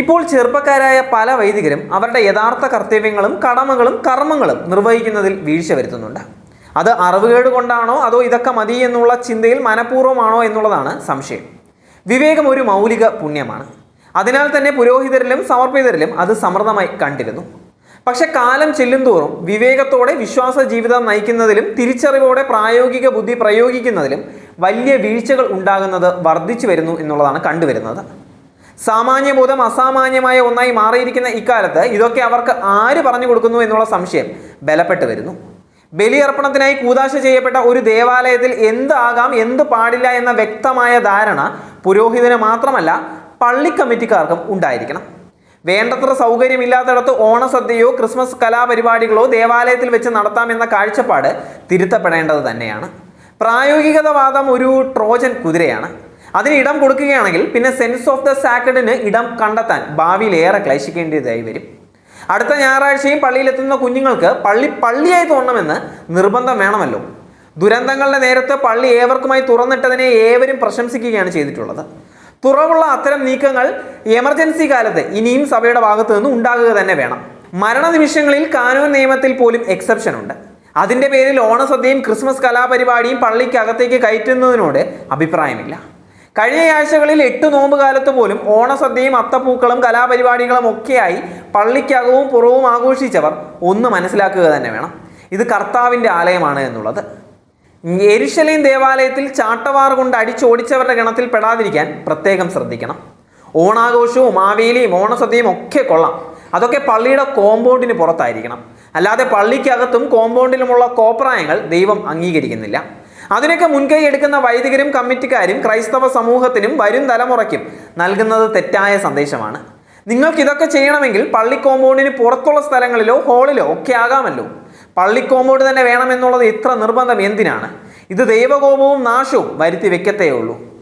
ഇപ്പോൾ ചെറുപ്പക്കാരായ പല വൈദികരും അവരുടെ യഥാർത്ഥ കർത്തവ്യങ്ങളും കടമകളും കർമ്മങ്ങളും നിർവഹിക്കുന്നതിൽ വീഴ്ച വരുത്തുന്നുണ്ട്. അത് അറിവുകേട് കൊണ്ടാണോ അതോ ഇതൊക്കെ മതി എന്നുള്ള ചിന്തയിൽ മനഃപൂർവമാണോ എന്നുള്ളതാണ് സംശയം. വിവേകം ഒരു മൗലിക പുണ്യമാണ്. അതിനാൽ തന്നെ പുരോഹിതരിലും സമർപ്പിതരിലും അത് സമൃദ്ധമായി കണ്ടിരുന്നു. പക്ഷെ കാലം ചെല്ലുന്തോറും വിവേകത്തോടെ വിശ്വാസ ജീവിതം നയിക്കുന്നതിലും തിരിച്ചറിവോടെ പ്രായോഗിക ബുദ്ധി പ്രയോഗിക്കുന്നതിലും വലിയ വീഴ്ചകൾ ഉണ്ടാകുന്നത് വർദ്ധിച്ചു വരുന്നു എന്നുള്ളതാണ് കണ്ടുവരുന്നത്. സാമാന്യബോധം അസാമാന്യമായ ഒന്നായി മാറിയിരിക്കുന്ന ഇക്കാലത്ത് ഇതൊക്കെ അവർക്ക് ആര് പറഞ്ഞു കൊടുക്കുന്നു എന്നുള്ള സംശയം ബലപ്പെട്ടു വരുന്നു. ബലിയർപ്പണത്തിനായി കൂതാശ ചെയ്യപ്പെട്ട ഒരു ദേവാലയത്തിൽ എന്താകാം എന്ത് പാടില്ല എന്ന വ്യക്തമായ ധാരണ പുരോഹിതന് മാത്രമല്ല പള്ളി കമ്മിറ്റിക്കാർക്കും ഉണ്ടായിരിക്കണം. വേണ്ടത്ര സൗകര്യമില്ലാത്തിടത്ത് ഓണസദ്യയോ ക്രിസ്മസ് കലാപരിപാടികളോ ദേവാലയത്തിൽ വെച്ച് നടത്താമെന്ന കാഴ്ചപ്പാട് തിരുത്തപ്പെടേണ്ടത് തന്നെയാണ്. പ്രായോഗികതവാദം ഒരു ട്രോജൻ കുതിരയാണ്. അതിന് ഇടം കൊടുക്കുകയാണെങ്കിൽ പിന്നെ സെൻസ് ഓഫ് ദ സാക്കഡിന് ഇടം കണ്ടെത്താൻ ഭാവിയിൽ ഏറെ ക്ലേശിക്കേണ്ടതായി വരും. അടുത്ത ഞായറാഴ്ചയും പള്ളിയിലെത്തുന്ന കുഞ്ഞുങ്ങൾക്ക് പള്ളി പള്ളിയായി തോന്നണമെന്ന് നിർബന്ധം വേണമല്ലോ. ദുരന്തങ്ങളുടെ നേരത്ത് പള്ളി ഏവർക്കുമായി തുറന്നിട്ടതിനെ ഏവരും പ്രശംസിക്കുകയാണ് ചെയ്തിട്ടുള്ളത്. തുറവുള്ള അത്തരം നീക്കങ്ങൾ എമർജൻസി കാലത്ത് ഇനിയും സഭയുടെ ഭാഗത്തു നിന്ന് ഉണ്ടാകുക തന്നെ വേണം. മരണനിമിഷങ്ങളിൽ കാനൂൻ നിയമത്തിൽ പോലും എക്സെപ്ഷൻ ഉണ്ട്. അതിന്റെ പേരിൽ ഓണസദ്യയും ക്രിസ്മസ് കലാപരിപാടിയും പള്ളിക്കകത്തേക്ക് കയറ്റുന്നതിനോട് അഭിപ്രായമില്ല. കഴിഞ്ഞ ആഴ്ചകളിൽ എട്ട് നോമ്പ് കാലത്ത് പോലും ഓണസദ്യയും അത്തപ്പൂക്കളും കലാപരിപാടികളും ഒക്കെയായി പള്ളിക്കകവും പുറവും ആഘോഷിച്ചവർ ഒന്ന് മനസ്സിലാക്കുക തന്നെ വേണം. ഇത് കർത്താവിന്റെ ആലയമാണ് എന്നുള്ളത്. എരിശലേം ദേവാലയത്തിൽ ചാട്ടവാർ കൊണ്ട് അടിച്ചോടിച്ചവരുടെ ഗണത്തിൽ പെടാതിരിക്കാൻ പ്രത്യേകം ശ്രദ്ധിക്കണം. ഓണാഘോഷവും മാവേലിയും ഓണസദ്യയും ഒക്കെ കൊള്ളാം. അതൊക്കെ പള്ളിയുടെ കോമ്പൗണ്ടിന് പുറത്തായിരിക്കണം. അല്ലാതെ പള്ളിക്കകത്തും കോമ്പൗണ്ടിലുമുള്ള കോപ്രായങ്ങൾ ദൈവം അംഗീകരിക്കുന്നില്ല. അതിനൊക്കെ മുൻകൈ എടുക്കുന്ന വൈദികരും കമ്മിറ്റിക്കാരും ക്രൈസ്തവ സമൂഹത്തിനും വരും തലമുറയ്ക്കും നൽകുന്നത് തെറ്റായ സന്ദേശമാണ്. നിങ്ങൾക്ക് ഇതൊക്കെ ചെയ്യണമെങ്കിൽ പള്ളി കോമ്പൗണ്ടിന് പുറത്തുള്ള സ്ഥലങ്ങളിലോ ഹാളിലോ ഒക്കെ ആകാമല്ലോ. പള്ളി കോമ്പൗണ്ട് തന്നെ വേണമെന്നുള്ളത് ഇത്ര നിർബന്ധം എന്തിനാണ്? ഇത് ദൈവകോപവും നാശവും വരുത്തി വെക്കത്തേ ഉള്ളൂ.